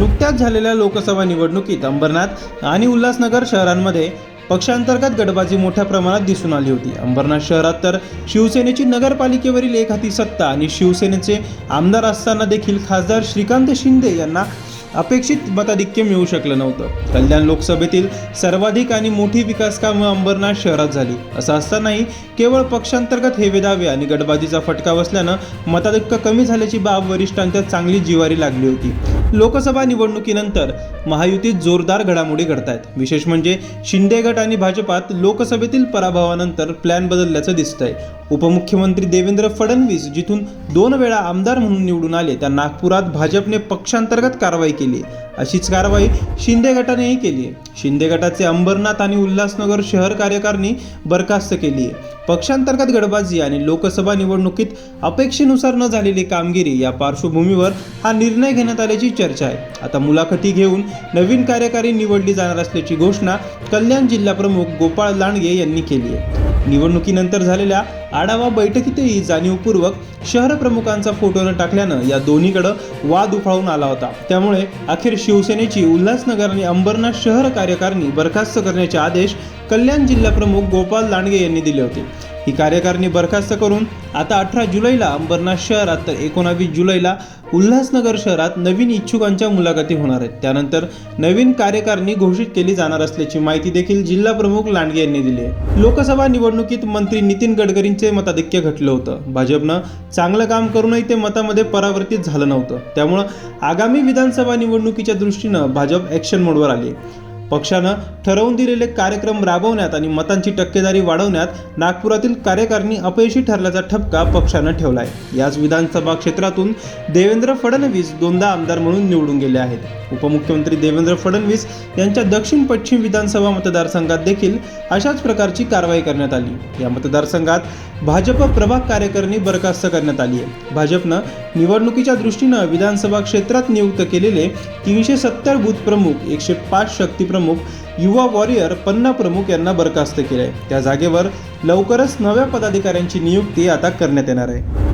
नुकत्याच झालेल्या लोकसभा निवडणुकीत अंबरनाथ आणि उल्हासनगर शहरांमध्ये पक्षांतर्गत गटबाजी मोठ्या प्रमाणात दिसून आली होती. अंबरनाथ शहरात तर शिवसेनेची नगरपालिकेवरील एक हाती सत्ता आणि शिवसेनेचे आमदार असताना देखील खासदार श्रीकांत शिंदे यांना अपेक्षित मताधिक्य मिळू शकलं नव्हतं. कल्याण लोकसभेतील सर्वाधिक आणि मोठी विकास कामं अंबरनाथ शहरात झाली. असं असतानाही केवळ पक्षांतर्गत हेवे दावे आणि गटबाजीचा फटका बसल्यानं मताधिक्य कमी झाल्याची बाब वरिष्ठांच्या चांगली जिवारी लागली होती. लोकसभा निवडणुकीनंतर महायुतीत जोरदार घडामोडी घडत आहेत विशेष म्हणजे शिंदे गट आणि भाजपात लोकसभेतील पराभवानंतर प्लॅन बदलल्याचं दिसतंय. उपमुख्यमंत्री देवेंद्र फडणवीस जिथून दोन वेळा आमदार म्हणून निवडून आले त्या नागपुरात भाजपने पक्षांतर्गत कारवाई केली. अशीच कारवाई शिंदे गटानेही केली आहे. शिंदे गटाचे अंबरनाथ आणि उल्हासनगर शहर कार्यकारिणी बरखास्त केली आहे. पक्षांतर्गत गडबाजी आणि लोकसभा निवडणुकीत अपेक्षेनुसार न झालेली कामगिरी या पार्श्वभूमीवर हा निर्णय घेण्यात आल्याची चर्चा आहे. आता मुलाखती घेऊन नवीन कार्यकारी निवडली जाणार असल्याची घोषणा कल्याण जिल्हा प्रमुख गोपाळ लांडगे यांनी केली आहे. निवडणुकीनंतर झालेल्या आढावा बैठकीतही जाणीवपूर्वक शहर प्रमुखांचा फोटो न टाकल्यानं या दोन्हीकडं वाद उफाळून आला होता. त्यामुळे अखेर शिवसेनेची उल्हासनगर आणि अंबरनाथ शहर कार्यकारिणी बरखास्त करण्याचे आदेश कल्याण जिल्हा प्रमुख गोपाल लांडगे यांनी दिले होते. ही कार्यकारिणी बरखास्त करून आता अठरा जुलैला अंबरनाथ शहरात तर एकोणावीस जुलैला उल्हासनगर शहरात नवीन इच्छुकांच्या मुलाखती होणार आहेत. त्यानंतर नवीन कार्यकारिणी घोषित केली जाणार असल्याची माहिती देखील जिल्हा प्रमुख लांडगे यांनी दिली आहे. लोकसभा निवडणुकीत मंत्री नितीन गडकरींचे मताधिक्य घटलं होतं. भाजपनं चांगलं काम करूनही ते मतामध्ये परावर्तित झालं नव्हतं. त्यामुळं आगामी विधानसभा निवडणुकीच्या दृष्टीनं भाजप ॲक्शन मोडवर आली पक्षानं ठरवून दिलेले कार्यक्रम राबवण्यात आणि मतांची टक्केदारी वाढवण्यात नागपुरातील कार्यकारिणी अपयशी ठरल्याचा ठपका पक्षानं ठेवला आहे याच विधानसभा क्षेत्रातून देवेंद्र फडणवीस दोनदा आमदार म्हणून निवडून गेले आहेत. उपमुख्यमंत्री देवेंद्र फडणवीस यांच्या दक्षिण पश्चिम विधानसभा मतदारसंघात देखील अशाच प्रकारची कारवाई करण्यात आली. या मतदारसंघात भाजप प्रभाग कार्यकारिणी बरखास्त करण्यात आली आहे. भाजपनं निवडणुकीच्या दृष्टीनं विधानसभा क्षेत्रात नियुक्त केलेले तीनशे सत्तर बूथ प्रमुख एकशे पाच शक्तीप्रमुख प्रमुख युवा वॉरियर पन्ना प्रमुख यांना बरखास्त केले त्या जागेवर लवकरच नव्या पदाधिकाऱ्यांची नियुक्ती आता करण्यात येणार आहे.